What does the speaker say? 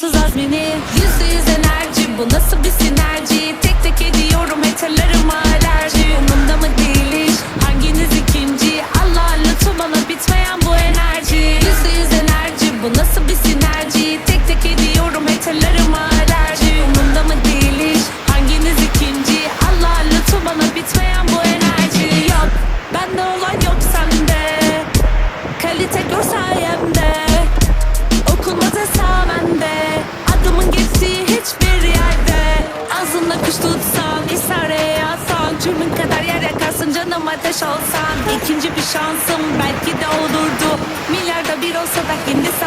Sız azmini Yüzde yüz enerji. Bu nasıl bir sinerji? Tek tek ediyorum haterlarıma alerji. Umumda mı değil iş hanginiz ikinci? Allah lütfu bana bitmeyen bu enerji. Yüzde yüz enerji. Bu nasıl bir sinerji? Tek tek ediyorum haterlarıma tutsan İsare yazsan Cürmün kadar yer yakarsın Canım ateş olsan. İkinci bir şansım belki de olurdu. Milyarda bir olsa da olsam